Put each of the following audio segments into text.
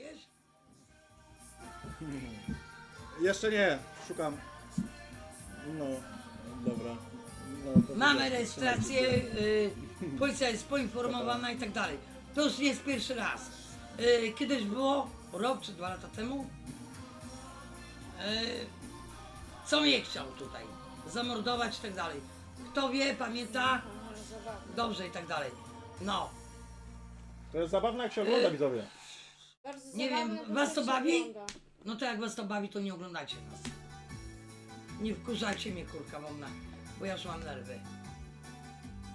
Wiesz? Jeszcze nie, szukam. No, dobra. No, to Mamy dobra. rejestrację, y, policja jest poinformowana i tak dalej. To już nie jest pierwszy raz. Y, kiedyś było, rok czy dwa lata temu, y, co mnie chciał tutaj, zamordować i tak dalej. Kto wie, pamięta, dobrze i tak dalej. No, To jest zabawne jak się ogląda Y, widzowie. Bardzo Nie wiem, zabawne, was to się bawi? ogląda. no to jak was to bawi, to nie oglądajcie nas. Nie wkurzajcie mnie, kurka wodna, bo ja już mam nerwy.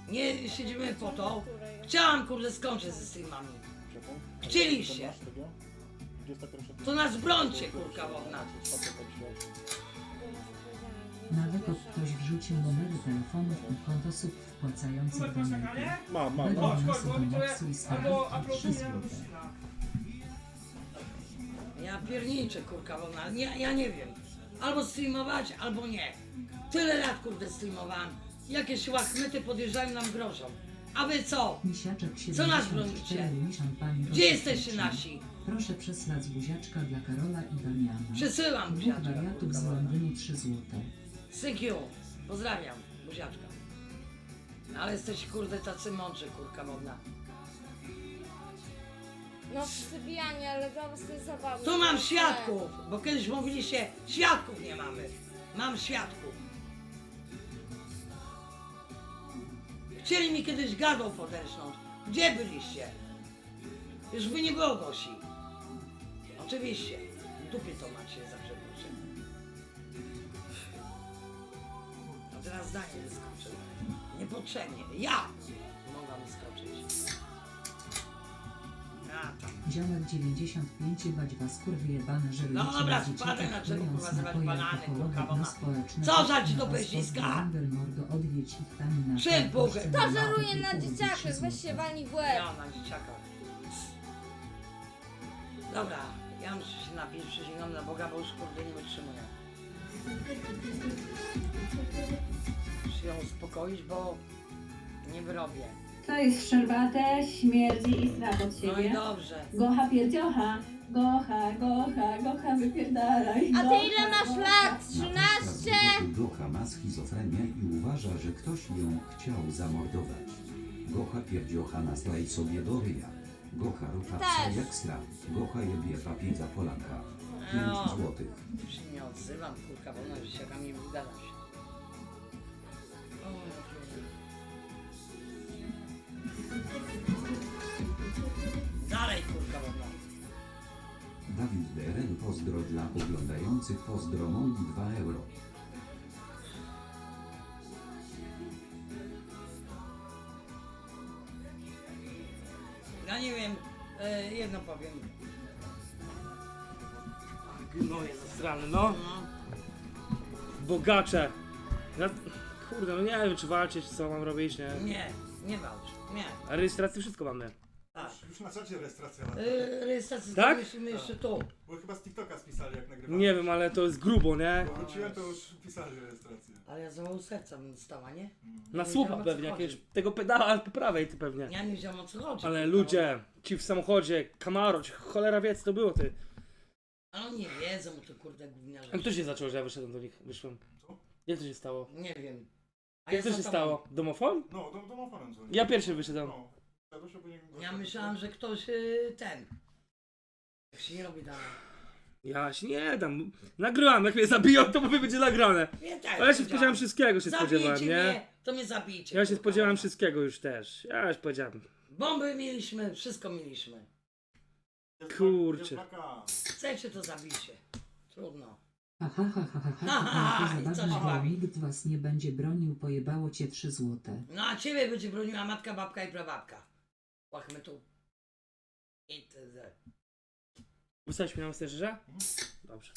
Nie siedzimy po to. Chciałam, kurde, skończyć ze streamami. Chcieliście. Gdzie jest ta To nas brońcie, kurka wodna. Nawet ktoś wrzucił numery telefonów i kont osób wpłacających do. Mam, mam, Będą mam. Chodź, chodź, bo do mi to i albo stawki 3 uploaduję, albo złote. ścina. Ja pierniczę, kurka wodna. Ja, ja nie wiem. Albo streamować, albo nie. Tyle lat, kurde, streamowałam. Jakieś łachmyty podjeżdżają nam grożą. A wy co? Misiaczek Co nas 74 bronicie? pani Gdzie rozpocznie. jesteście nasi? Proszę przesłać buziaczka dla Karola i Damiana. Przesyłam Dwóch buziaczka, wariatów z. Londynu 3 złote. Thank you. Pozdrawiam, buziaczka. Ale jesteście, kurde, tacy mądrzy, kurka wodna. No przybijanie, ale was to jest zabawne. Tu mam świadków, bo kiedyś mówiliście, świadków nie mamy. Mam świadków. Chcieli mi kiedyś gadą podesznąć. Gdzie byliście? Już by nie było Gosi. Oczywiście. W dupie to macie za przeproszeniem. A teraz zdanie wyskoczyło. Niepotrzebnie. Ja mogłam wyskoczyć. Ziomek 95 bać was kurwy jebane, że No dobra, spadaj na drzewo, kurwa, napoje banany, kurwa, mama. Co za ci do na Czym na To żeruje na trzy weź się walnij w łeb. Ja na dzieciaka. Dobra, ja muszę się napić, przysięgam na Boga, bo już kurde nie wytrzymuję. Muszę ją uspokoić, bo nie wyrobię. To jest szczerbate, śmierdzi i strach od No i siebie. dobrze. Gocha pierdziocha, gocha, gocha, gocha wypierdalaj. A ty gocha, ile masz gocha. lat? 13? Gocha ma schizofrenię i uważa, że ktoś ją chciał zamordować. Gocha pierdziocha nastraj sobie do ryja. Gocha rucha psa Też. jak strach. Gocha jebie papieża Polaka. 5 No. złotych. Już się nie odzywam, kurka, bo ona się. Pozdro dla oglądających pozdro moi 2 euro. Ja nie wiem, e, jedno powiem. Gnoje zasrane, no. No, Bogacze. Ja, kurde, no nie wiem czy walczyć, co mam robić, nie? nie, nie walcz, nie. A rejestrację wszystko mamy. Tak. Już na czacie rejestracja. E, rejestrację Tak? musimy jeszcze tu. Bo chyba z TikToka spisali jak nagrywałem. Nie wiem, ale to jest grubo, nie? Bo wróciłem to już pisali rejestrację. Ale ja zawału serca bym stała, nie? Na Nie słupa wiedziałem, o co pewnie, chodzi. jakiegoś tego pedała po prawej ty pewnie. Ja nie wiedziałam o co chodzi. Ale ludzie, ci w samochodzie, Camaro, ci cholera wie co to było ty. Ale oni nie wiedzą o to kurde gówniarze. A kto się zaczął, że ja wyszedłem do nich, wyszłem? Co? Jak to się stało? Nie wiem. A Jak to za się tobą. stało? Domofon? No, do, domofonem dzwonił. Ja pierwszy wyszedłem. No. Bo nie- Ja myślałam, że ktoś y, ten. Jak się nie robi dalej. Ja się nie dam. Nagrywam, jak mnie zabiją, to mówię, będzie nagrane. Nie tak. Ale ja się spodziewałem wszystkiego, się spodziewałem, Zabijcie nie? mnie, to mnie zabijcie. Ja się kurwa. spodziewałem wszystkiego już też. Ja już powiedziałem. Bomby mieliśmy, wszystko mieliśmy. Jest Kurczę. Jest plaka. Chcecie to zabicie. Trudno. Ha ha ha ha ha Ha, ha, ha, ha, i co się zabawne, bo bawi? nikt was nie będzie bronił, pojebało cię 3 złote. No a ciebie będzie broniła matka, babka i prababka. Łachmy tu. Itd. Wysłałeś mnie na Messengerze? Dobrze.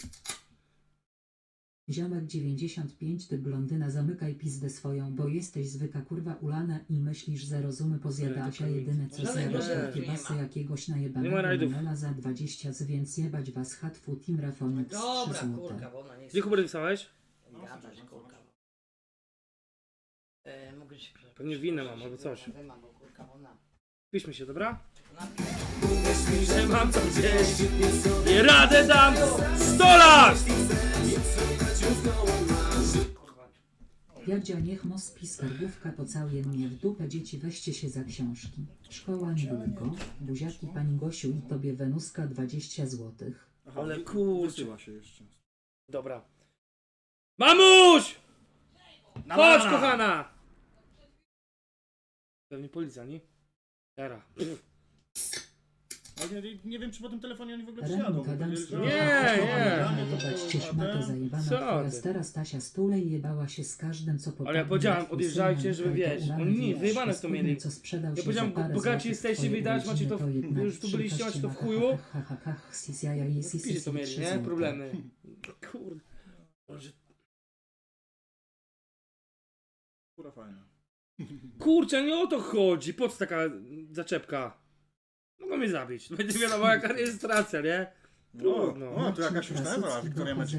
Ziomek 95 ty blondyna zamykaj pizdę swoją, bo jesteś zwykła kurwa ulana i myślisz, że rozumy pozjadałaś, a Nie, to jedyne co Żadnych zjadasz rozumów to tu nie kiebasy ma. jakiegoś Nie ma najebanego rajdów. menela za 20 z więc jebać was hatfu team rafonex 3 Dobra, kurka, złote. bo ona nie Gdzie kubery wysłałeś? Gadać, kurka. E, mogę się prze- Pewnie winę mam, albo coś. Wymam, bo kurka, bo ona. Piszmy się, dobra? Że mam to gdzieś. Nie radę dam 100 lat! Jadzia niech mospi skarbówka pocałuje mnie w dupę dzieci weźcie się za książki. Szkoła niedługo, buziaki pani Gosiu i tobie Wenuska 20 złotych. Ale kurczę. wysyła się jeszcze. Dobra. Mamuś! Chodź, kochana! Pewnie policja, nie? Teraz. Ale nie, nie wiem, czy po tym telefonie oni w ogóle przyjadą. Powiedzieli, Nie, nie. Szmato zajebana Co twoja ty? stara Stasia Stulej jebała się z każdym co Ale ja powiedziałem, twój odjeżdżajcie, syn, żeby wiesz, ulany oni nie, wiesz, wyjebane to mieli. co sprzedał Ja się powiedziałem, za parę bogaci złotych jesteście, twojej wydać, macie to- jednak wy już tu byliście, macie to w chuju. ha, ha, ha, ha, ha, sis, jaja, sis, sis, Pisze to mieli, trzy nie? złote. Problemy. Kurde. Boże. Kurwa fajna. Kurczę, nie o to chodzi. Po co taka zaczepka? Mogą mnie zabić. Będzie wiadomo jaka rejestracja, nie? O, No. o, tu jakaś już nazwa, Wiktoria Meczka.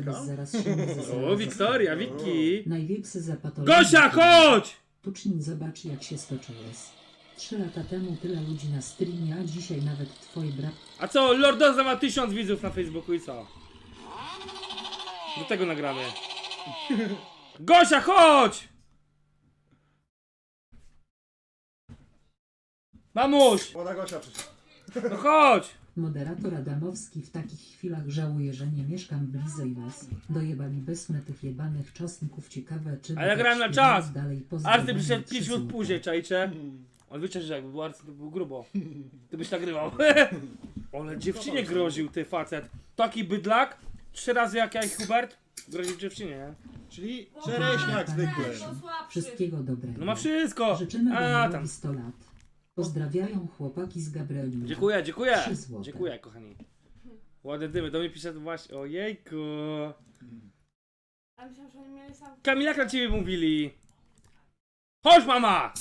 O, Wiktoria, Wiki. Największy. Gosia, chodź! Tucznin, zobacz jak się stoczyłeś. Trzy lata temu tyle ludzi na streamie, a dzisiaj nawet twoi brat A co, Lordoza ma tysiąc widzów na Facebooku i co? Do tego nagramy. Gosia, chodź! Mamuś, Młoda Gosia no chodź! Moderator Adamowski w takich chwilach żałuje, że nie mieszkam bliżej was. Dojebalibyśmy tych jebanych czosnków ciekawe, czy... Ale ja grałem na czas. Dalej Arty przyszedł trzy 5 minut później, czajcie? On wyczerpał, że jakby był Arty, to był grubo. Ty byś nagrywał. Ale dziewczynie groził, ty facet. Taki bydlak, trzy razy jak ja i Hubert, groził dziewczynie, nie? Czyli czereśniak zwykły. Wszystkiego dobrego. No ma wszystko! Życzymy A, tam. 100 lat. Pozdrawiają chłopaki z Gabrielina. Dziękuję, dziękuję. Trzy złote. Dziękuję, kochani. Ładne dymy. Do mnie pisze to właśnie. Ojejku. A myślałam, że oni mieli sam... Kamil, jak na ciebie mówili? Chodź, mama!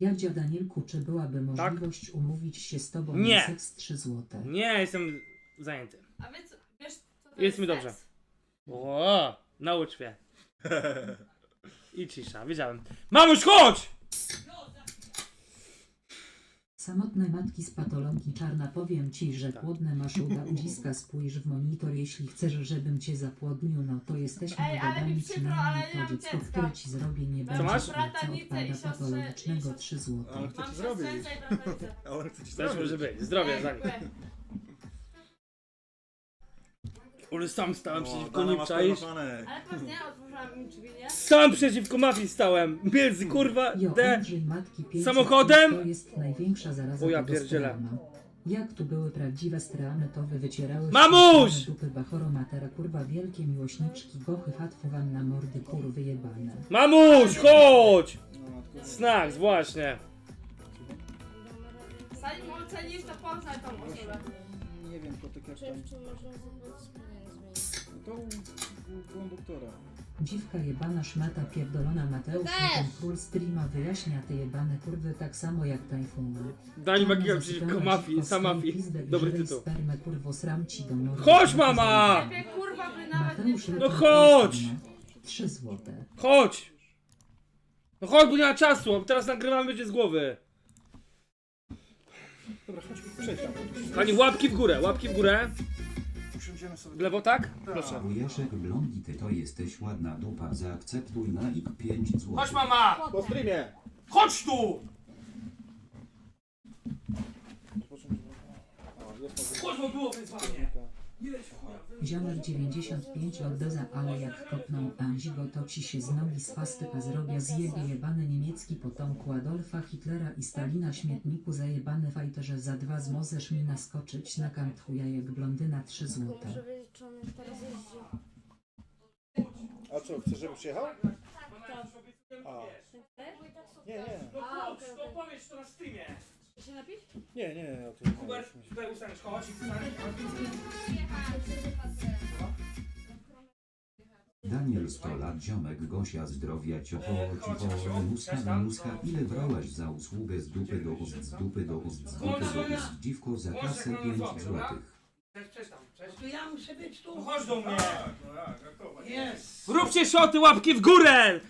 Jadzia Danielku, czy byłaby Tak? możliwość umówić się z tobą Nie. na seks 3 złote? Nie, jestem zajęty. A wiesz, wiesz co to Jest mi seks? dobrze. O, naucz mnie. I cisza, wiedziałem. Mamuś, chodź! Samotne matki z patologii czarna powiem ci, że Tak. płodne masz uda udziska spójrz w monitor jeśli chcesz żebym cię zapłodnił no to jesteśmy Ej, ale mi przykro, przynajmniej ale nie to dziecko, dziecka. które ci zrobię nie będzie masz? i odpada siostrę- patologicznego i siostr- 3 złote. Ale chce Mam ci zrobić. siostrzeńca i bratanicę. A on chce ci za nim. Dziękuję. Ale sam stałem O, przeciwko nim, czaisz? Ale pewnie otworzyłam im drzwi, nie? Sam przeciwko mafii stałem. Między kurwa Jo, D. Andrzej Matki 500 Samochodem? To jest największa zaraza O ja tego pierdzielę. strama. Jak tu były prawdziwe stramy, to wy wycierały Mamuś! się dupy bachoro matera, kurwa wielkie miłośniczki, gochy mordy, kurwy jebane. Mamuś, chodź! No, Snacks, właśnie. Zanim ocenisz, to poznaj tą osobę. Nie wiem, kotek jak tam. Czy można No to u, u konduktora. Dziwka jebana szmata pierdolona Mateusz Też. ten król streama wyjaśnia te jebane kurwy tak samo jak Tam Magiga zasypała przeciwko ci mafii, po sam swojej mafii. Dobry tytuł. Spermę kurwo sram ci do mordy. Chodź, mama! Lepiej kurwa by nawet nie Mateusz. No chodź! 3 złote. Chodź! No chodź, bo nie ma czasu, a teraz nagrywamy będzie z głowy. Dobra, chodź, przejdź tam. Pani, łapki w górę, łapki w górę. Usiądziemy sobie. W lewo, tak? Proszę. Wujaszek Blondity to jesteś ładna dupa, zaakceptuj na ik 5 zł. Chodź, mama! Po streamie! Chodź tu! Chodź, bo było wyzwanie. Ziomek 95 oddoza, ale jak kopną Anzigo to ci się z nogi swastyka zrobia zjebie jebany niemiecki potomku Adolfa Hitlera i Stalina śmietniku zajebany fajterze za dwa z możesz mi naskoczyć na kant chuja jak blondyna 3 złote. A co, chcesz, żeby przyjechał? A. Nie, nie. A, okej. powiedz to na streamie. Chcesz się napić? Nie, nie, o tym. Hubert, tutaj ustaniesz, chodź i. Daniel 100 lat ziomek Gosia zdrowia ciocho cicho muska muska ile brałaś za usługę z dupy do ust z dupy do ust z dupy do ust dziwko za kasę 5 złotych. Cześć, cześć tam, cześć. To ja muszę być No tu. chodź do mnie. Tak, no to? Jest. Róbcie szoty, łapki w górę!